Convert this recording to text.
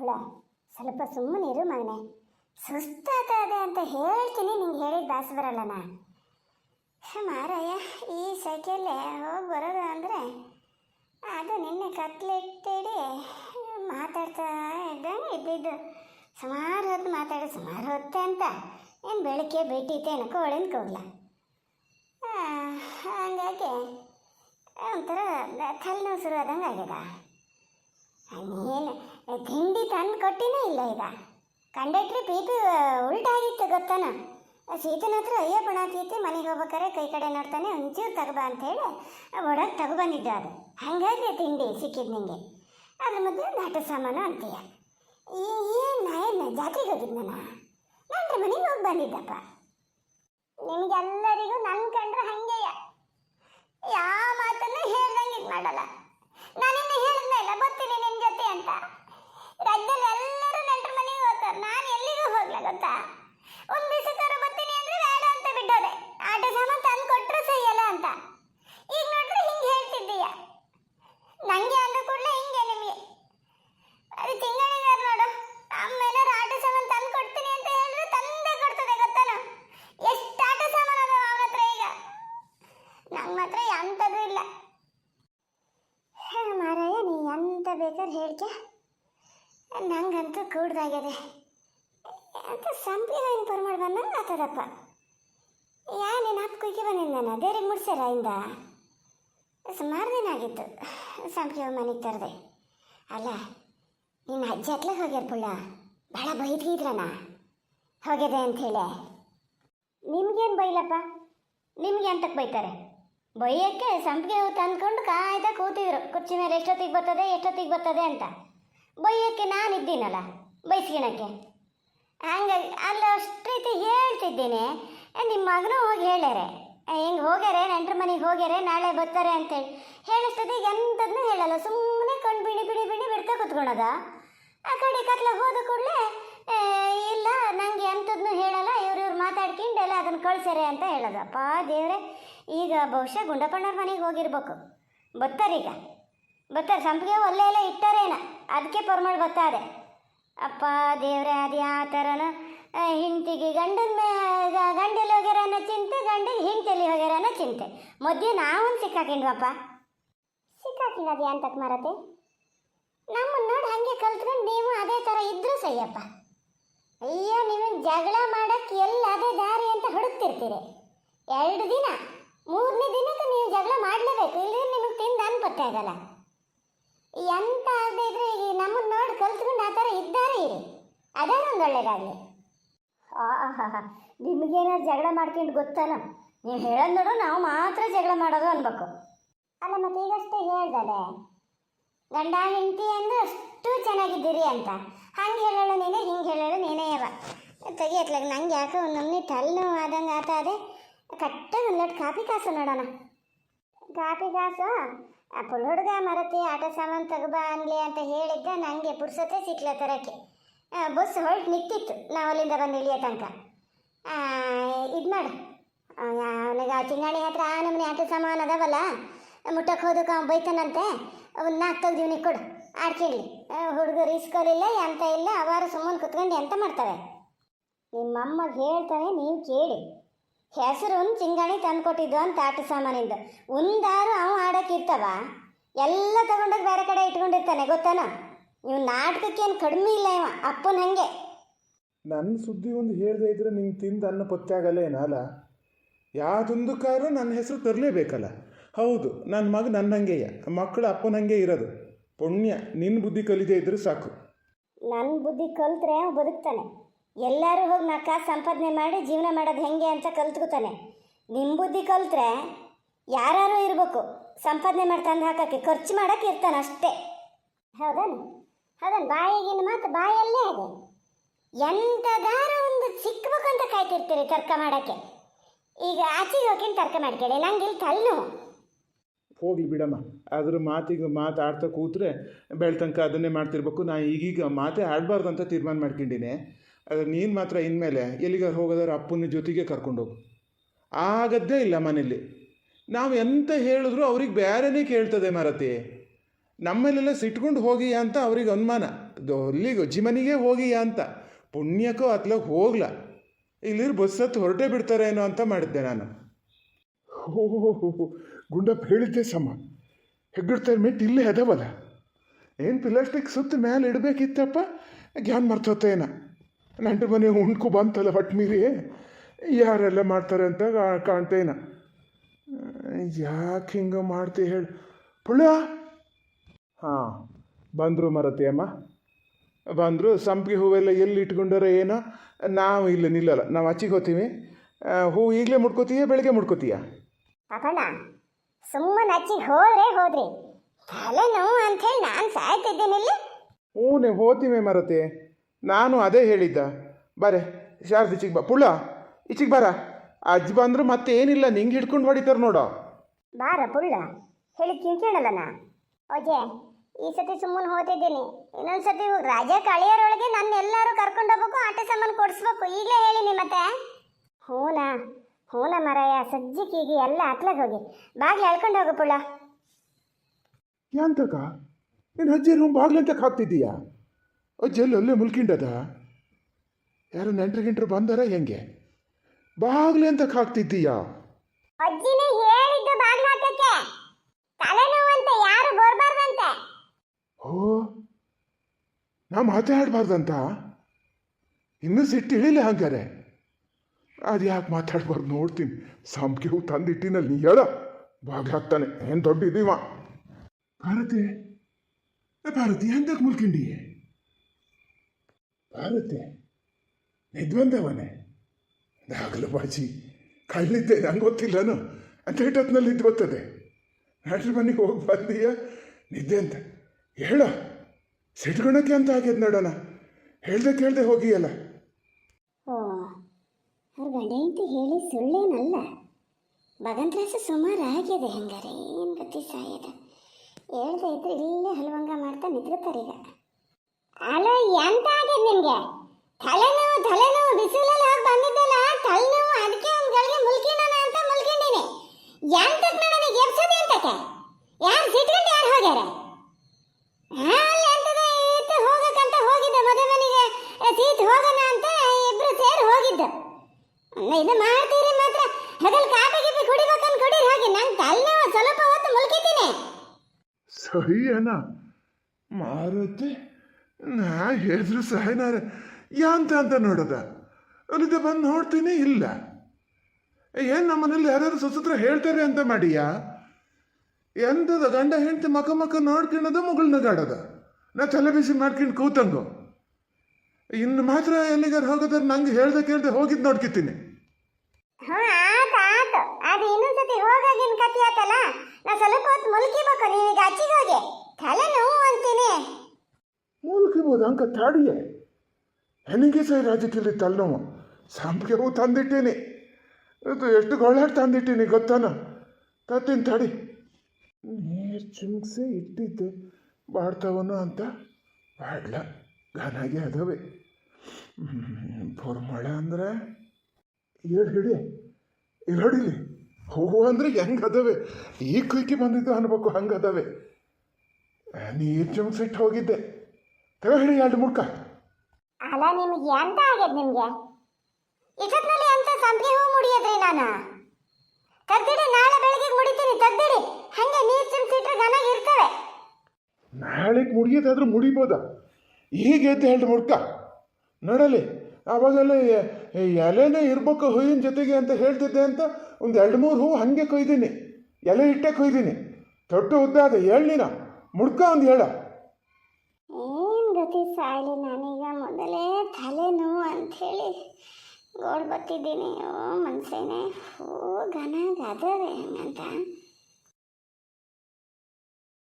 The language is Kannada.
ಹುಳ ಸ್ವಲ್ಪ ಸುಮ್ಮನೆ ಇರು ಮಗನೆ. ಸುಸ್ತಾಗ್ತದೆ ಅಂತ ಹೇಳ್ತೀನಿ ನಿಂಗೆ ಹೇಳಿದ ದಾಸ ಬರಲ್ಲನ ಮಾರಯ್ಯ ಈ ಸೈಕಲ್ಲೇ ಹೋಗಿ ಬರೋದು ಅಂದರೆ ಅದು ನಿನ್ನೆ ಕತ್ಲೆಟ್ಟಿಡಿ ಮಾತಾಡ್ತಾ ಇದ್ದಂಗೆ ಇದ್ದಿದ್ದು ಸುಮಾರು ಹೊತ್ತು ಮಾತಾಡಿ, ಸುಮಾರು ಹೊತ್ತೆ ಅಂತ. ಏನು ಬೆಳಗ್ಗೆ ಬಿಟ್ಟಿತ್ತೆ ಏನಕ್ಕೋ ಒಳಗೆ ಹೋಗ್ಲ ಹಂಗಾಗಿ ಒಂಥರ ತಲೆನೋವು ಶುರು ಆದಂಗೆ ಆಗ್ಯದ ನೀನು ತಿಂಡಿ ತಂದು ಕೊಟ್ಟಿನೇ ಇಲ್ಲ ಈಗ. ಕಂಡಕ್ಟ್ರಿ ಪಿ ಪಿ ಉಲ್ಟಾಗಿತ್ತು ಗೊತ್ತಾನ? ಸೀತನ ಹತ್ರ ಅಯ್ಯೋ ಬಣಾತೀತಿ ಮನೆಗೆ ಹೋಗ್ಬೇಕಾರೆ ಕೈ ಕಡೆ ನೋಡ್ತಾನೆ, ಒಂಚೂರು ತಗೋಬಾ ಅಂತೇಳಿ ಒಡಕ್ಕೆ ತಗೊಬಂದಿದ್ದ ಅದು. ಹಾಗಾಗಿ ತಿಂಡಿ ಸಿಕ್ಕಿದ್ದು ನಿಂಗೆ. ಅದ್ರ ಮಧ್ಯೆ ನಾಟ ಸಾಮಾನು ಅಂತೀಯ. ಏನು ಏನು ಜಾತ್ರೆಗೆ ಹೋಗಿದ್ದ ನಾನು ನನ್ನ ಮನೆಗೆ ಹೋಗಿ ಬಂದಿದ್ದಪ್ಪ. ನಿಮ್ಗೆಲ್ಲರಿಗೂ ನನ್ನ ಕಂಡ್ರೆ ಹಂಗೆಯ. ಯಾವ ಮಾತನ್ನು ಹೇಳ್ದಂಗೆ ಇದು ಮಾಡಲ್ಲ ನಾನಿನ್ನು ಹೇಳಿದ್ನೇ ಇಲ್ಲ ಬರ್ತೀನಿ ನಿನ್ನ ಜೊತೆ ಅಂತ ರಾಜ್ಯದಲ್ಲಿ ಎಲ್ಲರೂ ನೆಂಟ್ರ ಮನೆಗೆ ಹೋಗ್ತಾರೆ ನಾನು ಎಲ್ಲಿಗೂ ಹೋಗ್ಲ ಗೊತ್ತಾ ಒಂದು ದಿವಸಕ್ಕಾರ ಬರ್ತೀನಿ ಅಂದ್ರೆ ಬೇಡ ಅಂತ ಬಿಟ್ಟೋದೆ ಆಟ ಸಾಮಾನು ತಂದು ಕೊಟ್ಟರು ಸಹಿಯಲ್ಲ ಅಂತ ಈಗ ನೋಡ್ರೆ ಹಿಂಗೆ ಹೇಳ್ತಿದ್ದೀಯ ನಂಗೆ ಅಂದ ಕೂಡಲೇ ಹಿಂಗೆ ನಿಮಗೆ ಅದು ತಿಂಗಳಿಗಾರ ನೋಡು ಆಮೇಲೆ ಆಟ ಸಾಮಾನು ತಂದು ಕೊಡ್ತೀನಿ ಅಂತ ಹೇಳಿದ್ರೆ ತಂದೇ ಕೊಡ್ತದೆ ಗೊತ್ತಾನ ಎಷ್ಟು ಆಟ ಸಾಮಾನು ಅದಾವ ಅವನ ಹತ್ರ ಈಗ ನಂಗೆ ಮಾತ್ರ ಎಂಥದ್ದು ಇಲ್ಲ ಹೇ ಮಾರಾಯ ನೀ ಎಂತ ಬೇಕಾದ್ರೆ ಹೇಳ್ಕೆ ನಂಗಂತೂ ಕೂಡ್ದಾಗ್ಯದೆ. ಅಂತ ಸಂಪಿಗೆ ಇನ್ಫಾರ್ಮ್ ಮಾಡಿ ಬಂದಂಗೆ ಆತದಪ್ಪ. ಯಾ ನೀನು ಕುಯ್ಕೆ ಬಂದಿದ್ದು ನಾನು? ದೇವ್ರಿಗೆ ಮುಡ್ಸ್ಯಾರ ಇಂದ? ಸುಮಾರು ದಿನ ಆಗಿತ್ತು ಸಂಪಿಗೆ ಮನೆಗೆ ತರದೆ. ಅಲ್ಲ, ನಿನ್ನ ಅಜ್ಜಿ ಹತ್ಲಕ್ಕೆ ಹೋಗ್ಯಾರ ಪುಳ್ಳ. ಭಾಳ ಬೈದ್ಗಿದ್ರಣ ಹೋಗಿದೆ ಅಂಥೇಳಿ ನಿಮ್ಗೇನು ಬೈಲಪ್ಪ? ನಿಮ್ಗೆ ಅಂತಕ್ಕೆ ಬೈತಾರೆ? ಬೈಯಕ್ಕೆ ಸಂಪಿಗೆ ಹೂ ತಂದ್ಕೊಂಡು ಕಾಯ್ತಾ ಕೂತಿದ್ರು. ಕುರ್ಚಿ ಮೇಲೆ ಎಷ್ಟೊತ್ತಿಗೆ ಬರ್ತದೆ ಎಷ್ಟೊತ್ತಿಗೆ ಬರ್ತದೆ ಅಂತ. ಬೈಯಕ್ಕೆ ನಾನು ಇದ್ದೀನಲ್ಲ ಬೈಸ್ಕೊಳಕ್ಕೆ ಹಂಗಾಗಿ ಅಲ್ಲ ಅಷ್ಟು ರೀತಿ ಹೇಳ್ತಿದ್ದೀನಿ. ನಿಮ್ಮ ಮಗನೂ ಹೋಗಿ ಹೇಳ್ಯಾರೆ. ಹಿಂಗೆ ಹೋಗ್ಯಾರೆ, ನೆಂಟ್ರ ಮನೆಗೆ ಹೋಗ್ಯಾರೆ, ನಾಳೆ ಬರ್ತಾರೆ ಅಂತೇಳಿ. ಹೇಳಿಸ್ತದೆ ಎಂಥದನ್ನೂ ಹೇಳಲ್ಲ ಸುಮ್ಮನೆ ಕಣ್ಣು ಬಿಡಿ ಬಿಡಿ ಬಿಡಿ ಬಿಡ್ತಾ ಕೂತ್ಕೊಳದ. ಆ ಕಡೆ ಕತ್ಲ ಹೋದ ಕೂಡಲೇ ಇಲ್ಲ, ನಂಗೆ ಅಂಥದ್ನು ಹೇಳಲ್ಲ ಇವ್ರು ಇವ್ರು ಮಾತಾಡ್ಕೊಂಡು ಎಲ್ಲ ಅದನ್ನು ಕಳ್ಸ್ಯಾರೆ ಅಂತ ಹೇಳೋದಪ್ಪ ದೇವ್ರೆ, ಈಗ ಬಹುಶಃ ಗುಂಡಪ್ಪಣ್ಣವ್ರ ಮನೆಗೆ ಹೋಗಿರ್ಬೇಕು. ಬತ್ತಾರೀಗ ಬರ್ತಾರೆ, ಸಂಪಿಗೆ ಒಲ್ಲೆ ಎಲ್ಲ ಇಟ್ಟಾರೇನ? ಅದಕ್ಕೆ ಪರ್ಮಳ್ ಬತ್ತಾರೆ ಅಪ್ಪ ದೇವ್ರೆ, ಅದು ಯಾವ ಥರನ ಹಿಂತಿಗೆ ಗಂಡನ ಗಂಡೆಲ್ಲಿ ಹೋಗ್ಯಾರ ಅನ್ನೋ ಚಿಂತೆ ಗಂಡಿಗೆ ಹಿಂತೆಲ್ಲಿ ಹೋಗ್ಯಾರ ಅನ್ನೋ ಚಿಂತೆ. ಮಧ್ಯೆ ನಾವೊಂದು ಸಿಕ್ಕಾಕಿಂಡ್ವಪ್ಪ. ಸಿಕ್ಕಾಕಿಂಡದು ಅಂತ ಮಾರತೆ ನಮ್ಮನ್ನು ನೋಡಿ ಹಾಗೆ ಕಲ್ತ್ಕೊಂಡು ನೀವು ಅದೇ ಥರ ಇದ್ದರೂ ಸಯ್ಯಪ್ಪ ಅಯ್ಯೋ, ನೀವು ಜಗಳ ಮಾಡಕ್ಕೆ ಎಲ್ಲ ಅದೇ ದಾರಿ ಅಂತ ಹುಡುಕ್ತಿರ್ತೀರಿ. ಎರಡು ದಿನ, ಮೂರನೇ ದಿನಕ್ಕೆ ನೀವು ಜಗಳ ಮಾಡಲೇಬೇಕು ಇಲ್ಲದ್ರೆ ನಿಮಗೆ ತಿಂದು ಅನ್ಪತ್ತೆ ಆಗಲ್ಲ. ಎಂತ ಆಗದೆ ಇದ್ರೆ ಈಗ ನಮ್ಮನ್ನು ನೋಡಿ ಕಲ್ತ್ಕೊಂಡು ಆ ಥರ ಇದ್ದಾರೆ ಇರಿ. ಅದೇ ಒಂದು ಒಳ್ಳೇದಾಗಲಿ. ನಿಮಗೇನಾದ್ರು ಜಗಳ ಮಾಡ್ಕೊಂಡು ಗೊತ್ತಲ್ಲ ನೀವು ಹೇಳೋದು ನೋಡು, ನಾವು ಮಾತ್ರ ಜಗಳ ಮಾಡೋದು ಅನ್ಬೇಕು. ಅಲ್ಲ, ಮತ್ತೆ ಈಗಷ್ಟೇ ಹೇಳ್ದಲೆ ಗಂಡ ಹೆಂಡತಿ ಅಂದ್ರೆ ಅಷ್ಟು ಚೆನ್ನಾಗಿದ್ದೀರಿ ಅಂತ. ಹಂಗೆ ಹೇಳೋಣ ನೀನೇ, ಹಿಂಗೆ ಹೇಳೋಣ ನೀನೇ ಅವ. ತೆಗಿಯತ್ಲಾಗ ನಂಗೆ ಯಾಕೆ ಒಂದೊಮ್ಮೆ ತಲೆನೋವು ಆದಂಗೆ ಆತ ಅದೇ. ಕಟ್ಟಾಗ ಒಂದು ಕಾಪಿ ಕಾಸು ನೋಡೋಣ. ಕಾಫಿ ಕಾಸು? ಆ ಹುಡುಗ ಮರತಿ ಆಟ ಸಾಮಾನು ತಗೋಬಾ ಅನ್ಲಿ ಅಂತ ಹೇಳಿದ್ದ ನನಗೆ ಪುರ್ಸತೆ ಸಿಕ್ಲ ತರಕ್ಕೆ. ಬಸ್ ಹೊರಟು ನಿಂತಿತ್ತು, ನಾವು ಅಲ್ಲಿಂದ ಬಂದು ಇಳಿಯೋ ತನಕ. ಇದು ಮಾಡು. ಅವನಿಗೆ ಆ ಚಿಂಗಾಣಿ ಹತ್ರ ಆ ನಮ್ಮನೆ ಆಟ ಸಾಮಾನು ಅದಾವಲ್ಲ ಮುಟ್ಟಕ್ಕೆ ಹೋದಕ್ಕೆ ಅವ್ನು ಬೈತಾನಂತೆ. ಒಂದು ನಾಲ್ಕು ತೆಗ್ದಿವ್ನಿಗೆ ಕೊಡು. ಆಡ್ಕೊಳ್ಳಿ ಹುಡುಗರು ಇಸ್ಕೊಲಿಲ್ಲ ಎಂತ ಇಲ್ಲ, ಅವಾರು ಸುಮ್ಮನೆ ಕುತ್ಕೊಂಡು ಎಂತ ಮಾಡ್ತವೆ? ನಿಮ್ಮಮ್ಮ ಹೇಳ್ತಾನೆ ನೀವು ಕೇಳಿ. ಹೆಸರು ಒಂದು ಚಿಂಗಾಣಿ ತಂದು ಕೊಟ್ಟಿದ್ದು ಅಂತ ಆಟ ಸಾಮಾನಿಂದ. ಒಂದಾರು ಅವ ಆಡೋಕೆ ಇರ್ತಾವ, ಎಲ್ಲ ತಗೊಂಡೋಗಿ ಬೇರೆ ಕಡೆ ಇಟ್ಕೊಂಡಿರ್ತಾನೆ, ಗೊತ್ತಾನ? ನಾಟಕಕ್ಕೆ ನಾಟಕಕ್ಕೇನು ಕಡಿಮೆ ಇಲ್ಲ ಇವ, ಅಪ್ಪನ ಹಂಗೆ. ನನ್ನ ಸುದ್ದಿ ಒಂದು ಹೇಳದೆ ಇದ್ರೆ ನಿಂಗೆ ತಿಂದು ಅನ್ನ ಪತ್ತೆ ಆಗಲ್ಲ ಏನಲ್ಲ? ಯಾವುದೊಂದು ಕಾರು ನನ್ನ ಹೆಸರು ತರಲೇಬೇಕಲ್ಲ? ಹೌದು ನನ್ನ ಮಗ ನನ್ನಂಗೆಯ ಮಕ್ಕಳು ಅಪ್ಪನ ಹಂಗೆ ಇರೋದು. ಪುಣ್ಯ ನಿನ್ನ ಬುದ್ಧಿ ಕಲಿದೇ ಇದ್ರೆ ಸಾಕು. ನನ್ನ ಬುದ್ಧಿ ಕಲ್ತ್ರೆ ಬದುಕ್ತಾನೆ. ಎಲ್ಲರೂ ಹೋಗಿ ನಾ ಸಂಪಾದನೆ ಮಾಡಿ ಜೀವನ ಮಾಡೋದು ಹೆಂಗೆ ಅಂತ ಕಲ್ತ್ಕೊತಾನೆ. ನಿಮ್ಮ ಬುದ್ಧಿ ಕಲ್ತ್ರೆ ಯಾರು ಇರಬೇಕು. ಸಂಪಾದನೆ ಮಾಡಿ ತಂದು ಹಾಕಕ್ಕೆ ಖರ್ಚು ಮಾಡಕ್ಕೆ ಇರ್ತಾನೆ ಅಷ್ಟೇ. ಹೌದನ್? ಹೌದನ್? ಬಾಯಿಗಿನ ಮಾತು ಬಾಯಲ್ಲೇ ಇದೆ. ಎಂಥದಾರ ಒಂದು ಸಿಕ್ಬೇಕಂತ ಕಾಯ್ತಿರ್ತೀರಿ ತರ್ಕ ಮಾಡೋಕ್ಕೆ. ಈಗ ಆಚೆಗೆ ಹೋಗಿ ತರ್ಕ ಮಾಡ್ಕೊಳ್ಳಿ ನಂಗೆ ಇಲ್ಲಿ ತಲೆನೋವು. ಹೋಗ್ಲಿ ಬಿಡಮ್ಮ. ಅದ್ರ ಮಾತಿಗೆ ಮಾತಾಡ್ತಾ ಕೂತ್ರೆ ಬೆಳ್ತನಕ ಅದನ್ನೇ ಮಾಡ್ತಿರ್ಬೇಕು. ನಾನು ಈಗೀಗ ಮಾತೇ ಆಡಬಾರ್ದು ಅಂತ ತೀರ್ಮಾನ ಮಾಡ್ಕೊಂಡಿನಿ. ಅದು ನೀನು ಮಾತ್ರ ಇನ್ಮೇಲೆ ಎಲ್ಲಿಗಾರು ಹೋಗೋದಾದ್ರೆ ಅಪ್ಪನ ಜೊತೆಗೆ ಕರ್ಕೊಂಡೋಗು ಆಗದ್ದೇ ಇಲ್ಲ ಮನೇಲಿ ನಾವು ಎಂತ ಹೇಳಿದ್ರು ಅವ್ರಿಗೆ ಬೇರೆನೇ ಕೇಳ್ತದೆ ಮರತಿ. ನಮ್ಮಲ್ಲೆಲ್ಲ ಸಿಟ್ಕೊಂಡು ಹೋಗಿ ಅಂತ ಅವ್ರಿಗೆ ಅನುಮಾನ. ಅಲ್ಲಿಗೆ ಜಿಮನಿಗೆ ಹೋಗಿ ಅಂತ. ಪುಣ್ಯಕ್ಕೂ ಅತ್ಲಾಗ ಹೋಗ್ಲ. ಇಲ್ಲಿರ್ ಬಸ್ ಹತ್ತು ಹೊರಟೇ ಬಿಡ್ತಾರೇನೋ ಅಂತ ಮಾಡಿದ್ದೆ ನಾನು. ಓಹೋ ಗುಂಡಪ್ಪ ಹೇಳಿದ್ದೆ ಸಮ. ಹೆಗ್ಗಿಡ್ತಾರೆ ಮೆಟ್ಟು ಇಲ್ಲೇ ಅದಾವಲ್ಲ. ಏನು ಪ್ಲಾಸ್ಟಿಕ್ ಸುತ್ತ ಮೇಲೆ ಇಡಬೇಕಿತ್ತಪ್ಪ? ಗ್ಯಾನ್ ಮರ್ತೋತೇನ. ನಂಟು ಮನೆ ಉಣ್ಕು ಬಂತಲ್ಲ ಹೊಟ್ಟು ಮೀರಿ. ಯಾರೆಲ್ಲ ಮಾಡ್ತಾರೆ ಅಂತ ಕಾಣ್ತೇನ. ಯಾಕೆ ಹಿಂಗೆ ಮಾಡ್ತಿ ಹೇಳಿ. ಪುಳ್ಳ? ಹಾಂ, ಬಂದರು ಮರತಿ ಅಮ್ಮ. ಬಂದರು ಸಂಪಿಗೆ ಹೂವೆಲ್ಲ ಎಲ್ಲಿ ಇಟ್ಕೊಂಡಾರ ಏನೋ? ನಾವು ಇಲ್ಲಿ ನಿಲ್ಲಲ್ಲ. ನಾವು ಅಚ್ಚಿಗೆ ಹೋಗ್ತೀವಿ. ಹೂವು ಈಗಲೇ ಮುಡ್ಕೋತೀಯ ಬೆಳಗ್ಗೆ ಮುಡ್ಕೋತೀಯ ಸುಮ್ಮನೆ ಹಚ್ಚಿ ಹೋದ್ರೆ ಹೋದ್ರಿ. ತಲೆ ನೋವು ಹೇಳಿ ನಾನು ಸಾಯ್ತಿದ್ದೇನಿಲ್ಲ ಹೂನೆ ಹೋತಿವೆ ಮರತೆ. ನಾನು ಅದೇ ಹೇಳಿದ್ದ. ಬರೇ ಶಾರದಿ ಈಚಿಗೆ ಬಾ. ಪುಳ್ಳ ಈಚಿಗೆ ಬಾರ. ಅಜ್ಜಿ ಬಂದ್ರು ಮತ್ತೆ ಏನಿಲ್ಲ ನಿಂಗೆ ಹಿಡ್ಕೊಂಡು ಹೊಡಿತಾರೆ ನೋಡು. ಬಾರ ಪುಳ್ಳ ಹೇಳಿ ಕಿಂಕೇಳಲ್ಲನ ಓಜೆ ಈ ಸತಿ ಸುಮ್ಮನೆ ಹೋಗ್ತಿದ್ದೀನಿ. ಇನ್ನೊಂದು ಸತಿ ರಾಜ ಕಳಿಯರೊಳಗೆ ನನ್ನ ಎಲ್ಲರೂ ಕರ್ಕೊಂಡು ಹೋಗ್ಬೇಕು ಆಟ ಸಾಮಾನು ಕೊಡಿಸ್ಬೇಕು. ಈಗಲೇ ಹೇಳಿ ಮತ್ತೆ ಹೂನಾ ಹೂನ ಸಜ್ಜಿ ಕೀಗಿ ಎಲ್ಲ ಅತ್ಲಾಗ ಹೋಗಿ. ಬಾಗ್ಲು ಹೇಳ್ಕೊಂಡು ಹೋಗು ಪುಳ್ಳ. ಯಾಂತಕ ನೀನು ಅಜ್ಜಿ ರೂಮ್ ಅಂತ ಹಾಕ್ತಿದ್ದೀಯಾ ಅಜ್ಜಿ ಅಲ್ಲಿ ಅಲ್ಲೇ ಮುಲ್ಕಿಂಡದ? ಯಾರು ನೆಂಟ್ರು ಗಿಂಟ್ರು ಬಂದಾರ ಹೆಂಗೆ? ಬಾಗ್ಲೆ ಅಂತ ಹಾಕ್ತಿದ್ದೀಯಾ ಅಜ್ಜಿನೇ ಹೇಳಿದ್ದು ಬಾಗ್ಲು ಹಾಕಕ್ಕೆ. ತಲೆನೋವಂತೆ ಯಾರು ಬರ್ಬಾರ್ದಂತೆ. ಓ ನಾ ಮಾತಾಡಬಾರ್ದಂತ? ಇನ್ನೂ ಸಿಟ್ಟು ಇಳಿಲ್ಲ ಹಂಗಾರೆ. ಅದು ಯಾಕೆ ಮಾತಾಡ್ಬಾರ್ದು? ನೋಡ್ತೀನಿ. ಸಂಪಿಗೆ ಹೂ ತಂದಿಟ್ಟಿನಲ್ಲಿ. ನೀ ಹೇಳ. ಬಾಗ್ಲಾಗ್ತಾನೆ ಏನು ದೊಡ್ಡ ಇದೀವ ಭಾರತಿ. ಭಾರತಿ ಎಂದಕ್ಕೆ ಮುಲ್ಕಿಂಡಿ ಭಾರತಿ ನಿದ್ವಂದವನೇ ದಾಗಲು ಬಾಜಿ, ಕಳ್ಳಿದ್ದೆ. ನಂಗೆ ಗೊತ್ತಿಲ್ಲನು ಅಂತ ಇಟ್ಟತ್ನಲ್ಲಿ ಇದ್ದು ಗೊತ್ತದೆ ನಾಟ್ರ ಮನೆಗೆ ಹೋಗಿ ಬಂದೀಯ? ನಿದ್ದೆ ಅಂತ. ಹೇಳ. ಸಿಟ್ಕೊಳಕ್ಕೆ ಅಂತ ಆಗ್ಯದ ನೋಡೋಣ. ಹೇಳ್ದೆ ಕೇಳ್ದೆ ಹೋಗಿಯಲ್ಲ. ಅವ್ರ ಗಂಡ ಹೇಳಿ ಸುಳ್ಳೇನಲ್ಲ. ಭಗಂತ್ರಾಸ ಸುಮಾರು ಆಗಿದೆ ಹೆಂಗಾರೆ? ಏನು ಗತಿ ಸಾಯದ? ಹೇಳ್ದೆ ಇದ್ರೆ ಇಲ್ಲೇ ಹಲ್ವಂಗ ಮಾಡ್ತಾ ನಿದ್ರತಾರೆ ಈಗ. ಅಲೋ, ಎಂತ ಆಗಿದೆ ನಿಮಗೆ ತಲೆನೋವು ತಲೆನೋವು, ಬಿಸಿಲಲ್ಲಿ ಹಾಕಿ ಬಂದಿದ್ದಲ್ಲ? ತಲೆನೋವು ಅದಕ್ಕೆ ಒಂದು ಗಳಿಗೆ ಮುಲ್ಕಿನೋಣ ಅಂತ ಮುಲ್ಕಿಂಡಿನಿ ಎಂತಕ್ಕೆ ನನಗೆ ಎಬ್ಸೋದು ಅಂತಕ್ಕೆ ಯಾರು ಸಿಟ್ಕೊಂಡು ಯಾರು ಹೋಗ್ಯಾರ ಹಾ, ಅಲ್ಲಿ ಎಂತದ ಈತ ಹೋಗಕ್ಕಂತ ಹೋಗಿದ್ದೆ ಮದುವೆ ಮನೆಗೆ ಸೀಟ್ ಹೋಗೋಣ ಅಂತ ಇಬ್ರು ಸೇರಿ ಹೋಗಿದ್ದು ಅಲ್ಲ ಇದು ಮಾಡ್ತೀರಿ ಮಾತ್ರ ಹಗಲ್ ಕಾಪಿ ಗಿಪಿ ಕುಡಿಬೇಕಂತ ಕುಡೀರಿ ಹೋಗಿ ನಂಗೆ ತಲೆನೋವು ಸ್ವಲ್ಪ ಹೊತ್ತು ಮುಲ್ಕಿದ್ದೀನಿ ಸಹಿ ಅಣ್ಣ ಮಾರುತಿ ನಾ ಹೇಳಿದ್ರು ಸಹಿನಾರ ಯಾಂತ ಅಂತ ನೋಡದ? ಅಲ್ಲಿದ್ದ ಬಂದು ನೋಡ್ತೀನಿ, ಇಲ್ಲ. ಏನು ನಮ್ಮನೇಲಿ ಯಾರ್ಯಾರು ಸುಸತ್ರ ಹೇಳ್ತಾರೆ ಅಂತ ಮಾಡಿಯಾ? ಎಂತದ ಗಂಡ ಹೆಂಡತಿ ಮಕ ಮಕ ನೋಡ್ಕೊಳ್ಳೋದ ಮುಗುಳ್ನಗಾಡೋದ ನಾ ತಲೆ ಬಿಸಿ ಮಾಡ್ಕೊಂಡು ಕೂತಂಗು. ಇನ್ನು ಮಾತ್ರ ಎಲ್ಲಿಗಾರು ಹೋಗೋದಾರೆ ನಂಗೆ ಹೇಳ್ದೆ ಕೇಳ್ದೆ ಹೋಗಿದ್ದು ನೋಡ್ಕಿತೀನಿ. ಆತ ಅದು ಇನ್ನೊಂದ್ಸತಿ ಹೋಗಾಗಿನ ಕತಿ ಆತಲ್ಲ? ನಾ ಸ್ವಲ್ಪ ಹೊತ್ತು ಮುಲ್ಕಿಬೇಕು, ನೀವೀಗ ಅಚ್ಚಿಗೆ ಹೋಗಿ. ತಲೆನೋವು ಅಂತೀನಿ. ಮುಲ್ಕಿಬೋದು, ಅಂಕ ತಾಡಿಯೇ. ನನಗೆ ಸೈ ರಾಜಕೀಯದಲ್ಲಿ ತಲೆನೋವು. ಸಂಪಿಗೆ ಹೂ ತಂದಿಟ್ಟೀನಿ. ಇದು ಎಷ್ಟು ಗೊಳ್ಳಾಡ್ ತಂದಿಟ್ಟೀನಿ ಗೊತ್ತಾನ? ತತ್ತೀನಿ ತಾಡಿ. ನೀರು ಚಿಮ್ಸಿ ಇಟ್ಟಿದ್ದೆ. ಬಾಡ್ತಾವನು ಅಂತ? ಬಾಡ್ಲ, ಘನಾಗೆ ಅದಾವೆ. ಮಳೆ ಅಂದ್ರೆ? ಏಳು ಹಿಡಿ ಇಲ್ಲಿ ಹೊಡಿಲಿ ಹೂವು ಅಂದ್ರೆ ಹೆಂಗೆ ಅದವೆ? ಈ ಕುಯ್ಕಿ ಬಂದಿದ್ದು ಅನ್ಬೇಕು ಹಂಗೆ ನೀರ್ ನೀರು ಇಟ್ಟು ಹೋಗಿದ್ದೆ. ತಗೋ ಹೇಳಿ ಎರಡು ಮುಡ್ಕ ಅಲ್ಲ ನಿಮ್ಗೆ ಎಂತ ಆಗ್ಯದ ನಿಮ್ಗೆ? ಇಷ್ಟೊತ್ತಿನಲ್ಲಿ ಅಂತ ಸಂಪಿಗೆ ಹೂ ಮುಡಿಯದ್ರಿ ನಾನು? ತೆಗ್ದಿಡಿ ನಾಳೆ ಬೆಳಗ್ಗೆ ಮುಡಿತೀನಿ ತೆಗ್ದಿಡಿ. ಹಂಗೆ ನೀರು ಚಿಮ್ಸಿಟ್ರೆ ನನಗೆ ಇರ್ತವೆ. ನಾಳೆಗೆ ಮುಡಿಯೋದಾದ್ರೂ ಮುಡಿಬೋದ? ಈಗ ಎದ್ದು ಎರಡು ಮುಡ್ಕ ನೋಡಲಿ. ಆವಾಗೆಲ್ಲ ಎಲೆನೇ ಇರ್ಬೇಕು ಹೂವಿನ ಜೊತೆಗೆ ಅಂತ ಹೇಳ್ತಿದ್ದೆ ಅಂತ ಒಂದು ಎರಡು ಮೂರು ಹೂವು ಹಾಗೆ ಕೊಯ್ದೀನಿ. ಎಲೆ ಇಟ್ಟೆ ಕೊಯ್ದೀನಿ. ತೊಟ್ಟು ಉದ್ದ ಅದು ಹೇಳಿನ ಮುಡ್ಕ ಒಂದು ಹೇಳ ಏನು ಗತಿ ಸಾಯ್ಲಿ ನಾನೀಗ ಮೊದಲೇ ತಲೆನೋವು ಅಂಥೇಳಿ ಗೋಳ್ ಬತ್ತಿದ್ದೀನಿ. ಓ ಮನ್ಸೇನೆ. ಓ ಘನ ಹಂಗಂತ.